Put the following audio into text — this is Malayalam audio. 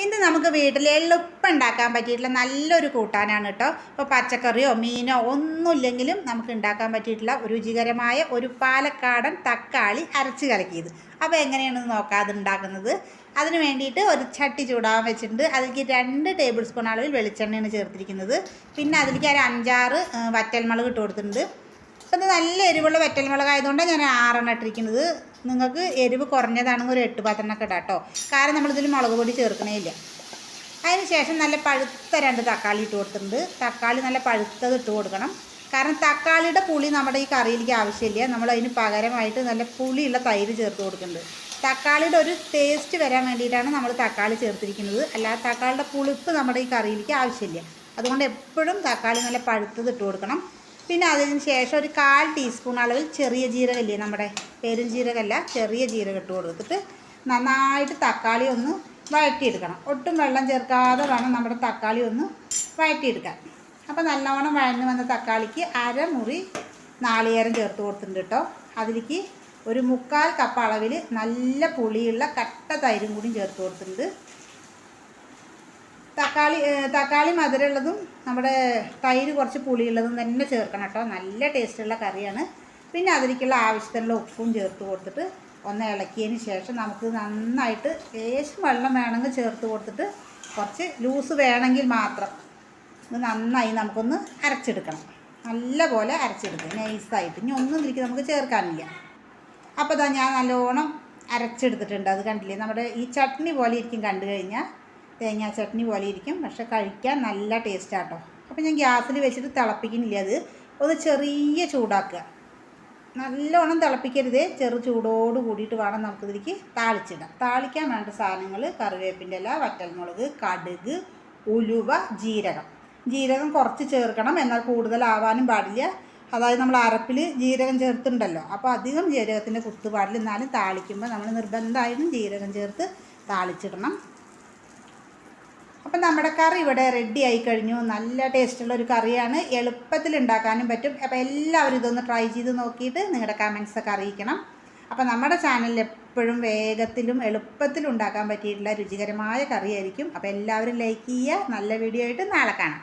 ഇന്ന് നമുക്ക് വീട്ടിൽ എളുപ്പം ഉണ്ടാക്കാൻ പറ്റിയിട്ടുള്ള നല്ലൊരു കൂട്ടാനാണ് കേട്ടോ ഇപ്പോൾ പച്ചക്കറിയോ മീനോ ഒന്നുമില്ലെങ്കിലും നമുക്ക് ഉണ്ടാക്കാൻ പറ്റിയിട്ടുള്ള രുചികരമായ ഒരു പാലക്കാടൻ തക്കാളി അരച്ച് കലക്കിയത്. അപ്പോൾ എങ്ങനെയാണെന്ന് നോക്കാതെ ഉണ്ടാക്കുന്നത്? അതിന് വേണ്ടിയിട്ട് ഒരു ചട്ടി ചൂടാൻ വെച്ചിട്ടുണ്ട്. അതിലേക്ക് രണ്ട് ടേബിൾ സ്പൂൺ അളവിൽ വെളിച്ചെണ്ണയാണ് ചേർത്തിരിക്കുന്നത്. പിന്നെ അതിലേക്ക് ഒരു അഞ്ചാറ് വറ്റൽമുളക് ഇട്ട് കൊടുത്തിട്ടുണ്ട്. അപ്പോൾ ഇത് നല്ല എരിവുള്ള വറ്റൽമുളക് ആയതുകൊണ്ട് ഞാൻ ആറെണ്ണം ഇട്ടിരിക്കുന്നത്. നിങ്ങൾക്ക് എരിവ് കുറഞ്ഞതാണെങ്കിൽ ഒരു എട്ട് പത്തെണ്ണൊക്കെ ഇടാം കേട്ടോ കാരണം നമ്മളിതിൽ മുളക് പൊടി ചേർക്കണേ ഇല്ല അതിന് ശേഷം നല്ല പഴുത്ത രണ്ട് തക്കാളി ഇട്ട് കൊടുത്തിട്ടുണ്ട്. തക്കാളി നല്ല പഴുത്തത് ഇട്ട് കൊടുക്കണം. കാരണം തക്കാളിയുടെ പുളി നമ്മുടെ ഈ കറിയിലേക്ക് ആവശ്യമില്ല. നമ്മൾ അതിന് പകരമായിട്ട് നല്ല പുളിയുള്ള തൈര് ചേർത്ത് കൊടുക്കുന്നുണ്ട്. തക്കാളിയുടെ ഒരു ടേസ്റ്റ് വരാൻ വേണ്ടിയിട്ടാണ് നമ്മൾ തക്കാളി ചേർത്തിരിക്കുന്നത്. അല്ലാതെ തക്കാളിയുടെ പുളിപ്പ് നമ്മുടെ ഈ കറിയിലേക്ക് ആവശ്യമില്ല. അതുകൊണ്ട് എപ്പോഴും തക്കാളി നല്ല പഴുത്തത് ഇട്ട് കൊടുക്കണം. പിന്നെ അതിന് ശേഷം ഒരു കാൽ ടീസ്പൂൺ അളവിൽ ചെറിയ ജീരകമില്ലേ നമ്മുടെ പെരും ജീരകമല്ല ചെറിയ ജീരകം ഇട്ട് കൊടുത്തിട്ട് നന്നായിട്ട് തക്കാളി ഒന്ന് വഴറ്റിയെടുക്കണം. ഒട്ടും വെള്ളം ചേർക്കാതെ വേണം നമ്മുടെ തക്കാളി ഒന്ന് വഴറ്റിയെടുക്കാൻ. അപ്പോൾ നല്ലവണ്ണം വഴഞ്ഞു വന്ന തക്കാളിക്ക് അരമുറി നാളികേരം ചേർത്ത് കൊടുത്തിട്ടുണ്ട് കേട്ടോ. അതിലേക്ക് ഒരു മുക്കാൽ കപ്പ് അളവിൽ നല്ല പുളിയുള്ള കട്ട തൈരും കൂടി ചേർത്ത് കൊടുത്തിട്ടുണ്ട്. തക്കാളി തക്കാളി മധുരമുള്ളതും നമ്മുടെ തൈര് കുറച്ച് പുളിയുള്ളതും തന്നെ ചേർക്കണം കേട്ടോ. നല്ല ടേസ്റ്റുള്ള കറിയാണ്. പിന്നെ അതിലേക്കുള്ള ആവശ്യത്തിനുള്ള ഉപ്പും ചേർത്ത് കൊടുത്തിട്ട് ഒന്ന് ഇളക്കിയതിന് ശേഷം നമുക്ക് നന്നായിട്ട് ലേശം വെള്ളം വേണമെങ്കിൽ ചേർത്ത് കൊടുത്തിട്ട് കുറച്ച് ലൂസ് വേണമെങ്കിൽ മാത്രം ഇത് നന്നായി നമുക്കൊന്ന് അരച്ചെടുക്കണം. നല്ല പോലെ അരച്ചെടുക്കുക നൈസായിട്ട്. ഇനി ഒന്നും ഇതിലേക്ക് നമുക്ക് ചേർക്കാനില്ല. അപ്പോൾ ഞാൻ നല്ലോണം അരച്ചെടുത്തിട്ടുണ്ട്. അത് കണ്ടില്ലേ? നമ്മുടെ ഈ ചട്നി പോലെ ഇരിക്കും കണ്ടു കഴിഞ്ഞാൽ തേങ്ങാ ചട്നി പോലെ ഇരിക്കും. പക്ഷെ കഴിക്കാൻ നല്ല ടേസ്റ്റാട്ടോ അപ്പോൾ ഞാൻ ഗ്യാസിൽ വെച്ചിട്ട് തിളപ്പിക്കുന്നില്ല അത്. ഒന്ന് ചെറിയ ചൂടാക്കുക. നല്ലോണം തിളപ്പിക്കരുത്. ചെറു ചൂടോട് കൂടിയിട്ട് വേണം നമുക്കിതിലേക്ക് താളിച്ചിടാം താളിക്കാൻ വേണ്ട സാധനങ്ങൾ കറിവേപ്പിന്റെ ഇല വറ്റൽമുളക് കടുക് ഉലുവ ജീരകം. ജീരകം കുറച്ച് ചേർക്കണം. എന്നാൽ കൂടുതലാവാനും പാടില്ല. അതായത് നമ്മൾ അരപ്പിൽ ജീരകം ചേർത്തിട്ടുണ്ടല്ലോ. അപ്പോൾ അധികം ജീരകത്തിന്റെ കുത്ത് പാടില്ല എന്നാലും താളിക്കുമ്പോൾ നമ്മൾ നിർബന്ധമായും ജീരകം ചേർത്ത് താളിച്ചിടണം. നമ്മുടെ കറി ഇവിടെ റെഡി ആയി കഴിഞ്ഞു. നല്ല ടേസ്റ്റുള്ള ഒരു കറിയാണ്. എളുപ്പത്തിൽ ഉണ്ടാക്കാനും പറ്റും. അപ്പോൾ എല്ലാവരും ഇതൊന്ന് ട്രൈ ചെയ്ത് നോക്കിയിട്ട് നിങ്ങളുടെ കമൻസ് ഒക്കെ അറിയിക്കണം. അപ്പോൾ നമ്മുടെ ചാനലിൽ എപ്പോഴും വേഗത്തിലും എളുപ്പത്തിലും ഉണ്ടാക്കാൻ പറ്റിയിട്ടുള്ള രുചികരമായ കറിയായിരിക്കും. അപ്പോൾ എല്ലാവരും ലൈക്ക് ചെയ്യുക. നല്ല വീഡിയോ ആയിട്ട് നാളെ കാണാം.